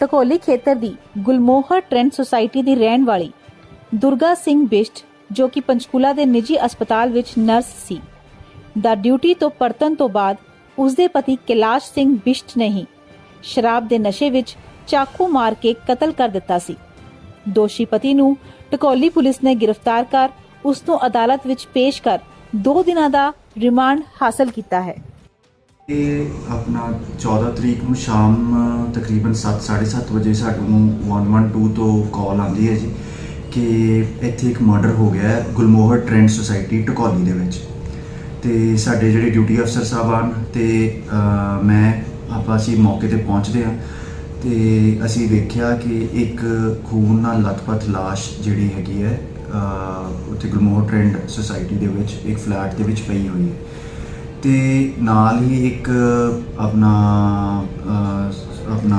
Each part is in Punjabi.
ਟਕੋਲੀ ਖੇਤਰ ਦੀ ਗੁਲਮੋਹਰ ਟ੍ਰੈਂਡ ਸੁਸਾਇਟੀ ਦੀ ਰਹਿਣ ਵਾਲੀ ਦੁਰਗਾ ਸਿੰਘ ਬਿਸ਼ਟ, ਜੋ ਕਿ ਪੰਚਕੂਲਾ ਦੇ ਨਿੱਜੀ ਹਸਪਤਾਲ ਵਿੱਚ ਨਰਸ ਸੀ, ਦਾ ਡਿਊਟੀ ਤੋਂ ਪਰਤਨ ਤੋਂ ਬਾਅਦ ਉਸਦੇ ਪਤੀ ਕੈਲਾਸ਼ ਸਿੰਘ ਬਿਸ਼ਟ ਨੇ ਹੀ ਸ਼ਰਾਬ ਦੇ ਨਸ਼ੇ ਵਿੱਚ ਚਾਕੂ ਮਾਰ ਕੇ ਕਤਲ ਕਰ ਦਿੱਤਾ ਸੀ। ਦੋਸ਼ੀ ਪਤੀ ਨੂੰ ਟਕੋਲੀ ਪੁਲਿਸ ਨੇ ਗ੍ਰਿਫਤਾਰ ਕਰ ਉਸ ਨੂੰ ਅਦਾਲਤ ਵਿੱਚ ਪੇਸ਼ ਕਰ 2 ਦਿਨਾਂ ਦਾ ਰਿਮਾਂਡ ਹਾਸਲ ਕੀਤਾ ਹੈ। ਇਹ ਆਪਣਾ 14 ਤਰੀਕ ਨੂੰ ਸ਼ਾਮ ਅ, ਤਕਰੀਬਨ 7:30 ਵਜੇ ਸਾਨੂੰ 112 ਤੋਂ ਕਾਲ ਆਉਂਦੀ ਹੈ ਜੀ ਕਿ ਇੱਥੇ ਇੱਕ ਮਰਡਰ ਹੋ ਗਿਆ ਹੈ ਗੁਲਮੋਹਰ ਟ੍ਰੈਂਡ ਸੁਸਾਇਟੀ ਟਕੋਲੀ ਦੇ ਵਿੱਚ। ਤੇ ਸਾਡੇ ਜਿਹੜੇ ਡਿਊਟੀ ਅਫਸਰ ਸਾਹਿਬਾਨ ਤੇ ਮੈਂ ਆਪਾਂ ਅਸੀਂ ਮੌਕੇ ਤੇ ਪਹੁੰਚਦੇ ਹਾਂ। ਤੇ ਅਸੀਂ ਵੇਖਿਆ ਕਿ ਇੱਕ ਖੂਨ ਨਾਲ ਲਥਪਥ ਲਾਸ਼ ਜਿਹੜੀ ਹੈਗੀ ਹੈ ਉੱਥੇ ਗੁਲਮੋਹਰ ਟ੍ਰੈਂਡ ਸੁਸਾਇਟੀ ਦੇ ਵਿੱਚ ਇੱਕ ਫਲੈਟ ਦੇ ਵਿੱਚ ਪਈ ਹੋਈ ਹੈ। ਤੇ ਨਾਲ ਹੀ ਇੱਕ ਆਪਣਾ ਆਪਣਾ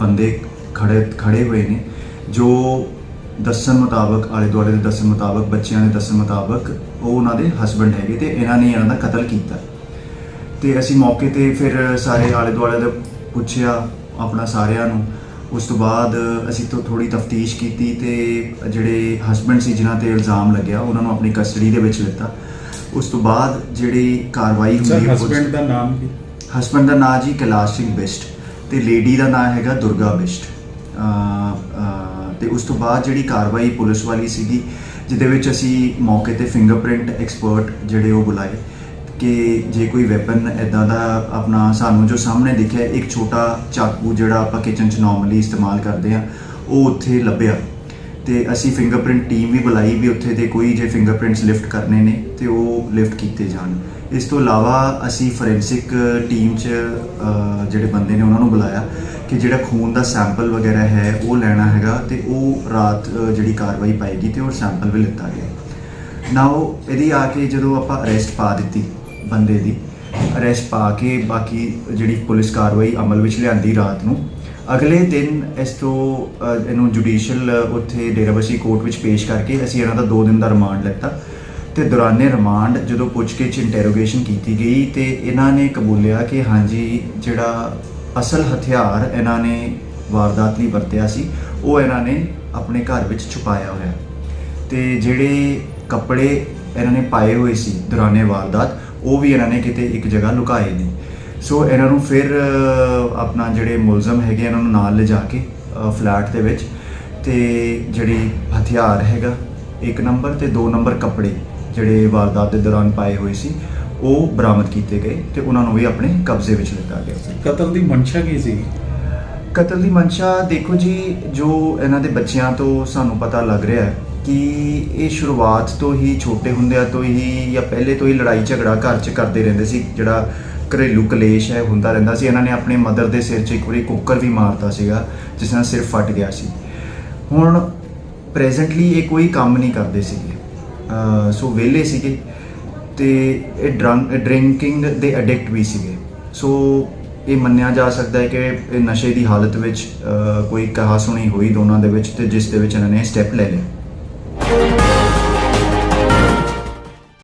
ਬੰਦੇ ਖੜੇ ਖੜੇ ਹੋਏ ਨੇ, ਜੋ ਦੱਸਣ ਮੁਤਾਬਕ, ਆਲੇ ਦੁਆਲੇ ਦੇ ਦੱਸਣ ਮੁਤਾਬਕ, ਬੱਚਿਆਂ ਦੇ ਦੱਸਣ ਮੁਤਾਬਕ ਉਹ ਉਹਨਾਂ ਦੇ ਹਸਬੰਡ ਹੈਗੇ ਤੇ ਇਹਨਾਂ ਨੇ ਇਹਨਾਂ ਦਾ ਕਤਲ ਕੀਤਾ। ਤੇ ਅਸੀਂ ਮੌਕੇ ਤੇ ਫਿਰ ਸਾਰੇ ਆਲੇ ਦੁਆਲੇ ਦਾ ਪੁੱਛਿਆ ਆਪਣਾ ਸਾਰਿਆਂ ਨੂੰ ਉਸ ਤੋਂ ਬਾਅਦ ਅਸੀਂ ਤੋਂ ਥੋੜੀ ਤਫਤੀਸ਼ ਕੀਤੀ ਤੇ ਜਿਹੜੇ ਹਸਬੰਡ ਸੀ ਜਿਨ੍ਹਾਂ ਤੇ ਇਲਜ਼ਾਮ ਲੱਗਿਆ ਉਹਨਾਂ ਨੂੰ ਆਪਣੀ ਕਸਟਡੀ ਦੇ ਵਿੱਚ ਲਿੱਤਾ। ਉਸ ਤੋਂ ਬਾਅਦ ਜਿਹੜੀ ਕਾਰਵਾਈ ਸਰ ਹੁੰਦੀ ਹੈ ਹਸਬੰਡ ਦਾ ਨਾਮ ਕੀ? ਹਸਬੰਡ ਦਾ ਨਾਂ ਜੀ ਕੈਲਾਸ਼ ਸਿੰਘ ਬਿਸ਼ਟ ਤੇ ਲੇਡੀ ਦਾ ਨਾਂ ਹੈਗਾ ਦੁਰਗਾ ਬਿਸ਼ਟ। ਤੇ ਉਸ ਤੋਂ ਬਾਅਦ ਜਿਹੜੀ ਕਾਰਵਾਈ ਪੁਲਿਸ ਵਾਲੀ ਸੀਗੀ ਜਿਹਦੇ ਵਿੱਚ ਅਸੀਂ ਮੌਕੇ ਤੇ ਫਿੰਗਰਪ੍ਰਿੰਟ ਐਕਸਪਰਟ ਜਿਹੜੇ ਉਹ ਬੁਲਾਏ। ਕਿ ਜੇ ਕੋਈ ਵੈਪਨ ਐਦਾਂ ਦਾ ਆਪਣਾ ਸਾਨੂੰ ਜੋ ਸਾਹਮਣੇ ਦਿਖਿਆ, ਇੱਕ ਛੋਟਾ ਚਾਕੂ ਜਿਹੜਾ ਆਪਾਂ ਕਿਚਨ 'ਚ ਨਾਰਮਲੀ ਇਸਤੇਮਾਲ ਕਰਦੇ ਆ ਉਹ ਉੱਥੇ ਲੱਭਿਆ। ਤੇ ਅਸੀਂ ਫਿੰਗਰਪ੍ਰਿੰਟ ਟੀਮ ਵੀ ਬੁਲਾਈ ਵੀ ਉੱਥੇ ਦੇ ਕੋਈ ਜੇ ਫਿੰਗਰਪ੍ਰਿੰਟਸ ਲਿਫਟ ਕਰਨੇ ਨੇ, ਤੇ ਉਹ ਲਿਫਟ ਕੀਤੇ ਜਾਣ। ਇਸ ਤੋਂ ਇਲਾਵਾ ਅਸੀਂ ਫੋਰੈਂਸਿਕ ਟੀਮ 'ਚ ਜਿਹੜੇ ਬੰਦੇ ਨੇ ਉਹਨਾਂ ਨੂੰ ਬੁਲਾਇਆ ਕਿ ਜਿਹੜਾ ਖੂਨ ਦਾ ਸੈਂਪਲ ਵਗੈਰਾ ਹੈ, ਉਹ ਲੈਣਾ ਹੈਗਾ ਤੇ ਉਹ ਰਾਤ ਜਿਹੜੀ ਕਾਰਵਾਈ ਪਾਏਗੀ ਤੇ ਉਹ ਸੈਂਪਲ ਵੀ ਲਿੱਤਾ ਗਿਆ। ਨਾਓ ਇਹਦੀ ਆ ਕੇ ਜਦੋਂ ਆਪਾਂ ਅਰੈਸਟ ਪਾ ਦਿੱਤੀ ਬੰਦੇ ਦੀ ਅਰੈਸਟ ਪਾ ਕੇ ਬਾਕੀ ਜਿਹੜੀ ਪੁਲਿਸ ਕਾਰਵਾਈ ਅਮਲ ਵਿੱਚ ਲਿਆਂਦੀ ਰਾਤ ਨੂੰ। ਅਗਲੇ ਦਿਨ ਇਸ ਤੋਂ ਅ, ਇਹਨੂੰ ਜੁਡੀਸ਼ੀਅਲ ਉੱਥੇ ਡੇਰਾਬੱਸੀ ਕੋਰਟ ਵਿੱਚ ਪੇਸ਼ ਕਰਕੇ ਅਸੀਂ ਇਹਨਾਂ ਦਾ 2 ਦਿਨ ਦਾ ਰਿਮਾਂਡ ਲਿੱਤਾ। ਤੇ ਦੌਰਾਨੇ ਰਿਮਾਂਡ ਜਦੋਂ ਪੁੱਛਗਿੱਛ ਇੰਟਰੋਗੇਸ਼ਨ ਕੀਤੀ ਗਈ ਤੇ ਇਹਨਾਂ ਨੇ ਕਬੂਲਿਆ ਕਿ ਹਾਂਜੀ ਜਿਹੜਾ ਅਸਲ ਹਥਿਆਰ ਇਹਨਾਂ ਨੇ ਵਾਰਦਾਤ ਲਈ ਵਰਤਿਆ ਸੀ ਉਹ ਇਹਨਾਂ ਨੇ ਆਪਣੇ ਘਰ ਵਿੱਚ ਛੁਪਾਇਆ ਹੋਇਆ। ਤੇ ਜਿਹੜੇ ਕੱਪੜੇ ਇਹਨਾਂ ਨੇ ਪਾਏ ਹੋਏ ਸੀ ਦੌਰਾਨੇ ਵਾਰਦਾਤ ਉਹ ਵੀ ਇਹਨਾਂ ਨੇ ਕਿਤੇ ਇੱਕ ਜਗ੍ਹਾ ਲੁਕਾਏ ਨੇ। ਸੋ ਇਹਨਾਂ ਨੂੰ ਫਿਰ ਆਪਣਾ ਜਿਹੜੇ ਮੁਲਜ਼ਮ ਹੈਗੇ ਇਹਨਾਂ ਨੂੰ ਨਾਲ ਲਿਜਾ ਕੇ ਫਲੈਟ ਦੇ ਵਿੱਚ ਤੇ ਜਿਹੜੀ ਹਥਿਆਰ ਹੈਗਾ ਇੱਕ ਨੰਬਰ ਤੇ ਦੋ ਨੰਬਰ ਕੱਪੜੇ ਜਿਹੜੇ ਵਾਰਦਾਤ ਦੇ ਦੌਰਾਨ ਪਾਏ ਹੋਏ ਸੀ ਉਹ ਬਰਾਮਦ ਕੀਤੇ ਗਏ ਤੇ ਉਹਨਾਂ ਨੂੰ ਵੀ ਆਪਣੇ ਕਬਜ਼ੇ ਵਿੱਚ ਲਿੱਤਾ ਗਿਆ ਕਤਲ ਦੀ ਮਨਸ਼ਾ ਕੀ ਸੀ? ਕਤਲ ਦੀ ਮਨਸ਼ਾ ਦੇਖੋ ਜੀ ਜੋ ਇਹਨਾਂ ਦੇ ਬੱਚਿਆਂ ਤੋਂ ਸਾਨੂੰ ਪਤਾ ਲੱਗ ਰਿਹਾ ਹੈ ਕਿ ਇਹ ਸ਼ੁਰੂਆਤ ਤੋਂ ਹੀ ਛੋਟੇ ਹੁੰਦਿਆਂ ਤੋਂ ਹੀ ਜਾਂ ਪਹਿਲੇ ਤੋਂ ਹੀ ਲੜਾਈ ਝਗੜਾ ਘਰ 'ਚ ਕਰਦੇ ਰਹਿੰਦੇ ਸੀ, ਜਿਹੜਾ ਘਰੇਲੂ ਕਲੇਸ਼ ਹੈ, ਹੁੰਦਾ ਰਹਿੰਦਾ ਸੀ। ਇਹਨਾਂ ਨੇ ਆਪਣੇ ਮਦਰ ਦੇ ਸਿਰ 'ਚ ਇੱਕ ਵਾਰੀ ਕੁੱਕਰ ਵੀ ਮਾਰਤਾ ਸੀਗਾ, ਜਿਸ ਨਾਲ ਸਿਰ ਫਟ ਗਿਆ ਸੀ। ਹੁਣ ਪ੍ਰੈਜ਼ੈਂਟਲੀ ਇਹ ਕੋਈ ਕੰਮ ਨਹੀਂ ਕਰਦੇ ਸੀਗੇ। ਸੋ ਵਿਹਲੇ ਸੀਗੇ ਤੇ ਇਹ ਡਰੰਕ ਡਰਿੰਕਿੰਗ ਦੇ ਐਡਿਕਟ ਵੀ ਸੀਗੇ। ਸੋ ਇਹ ਮੰਨਿਆ ਜਾ ਸਕਦਾ ਹੈ ਕਿ ਇਹ ਨਸ਼ੇ ਦੀ ਹਾਲਤ ਵਿੱਚ ਕੋਈ ਕਹਾ ਸੁਣੀ ਹੋਈ ਦੋਨਾਂ ਦੇ ਵਿੱਚ ਤੇ ਜਿਸ ਦੇ ਵਿੱਚ ਇਹਨਾਂ ਨੇ ਸਟੈਪ ਲੈ ਲਿਆ। Thank you.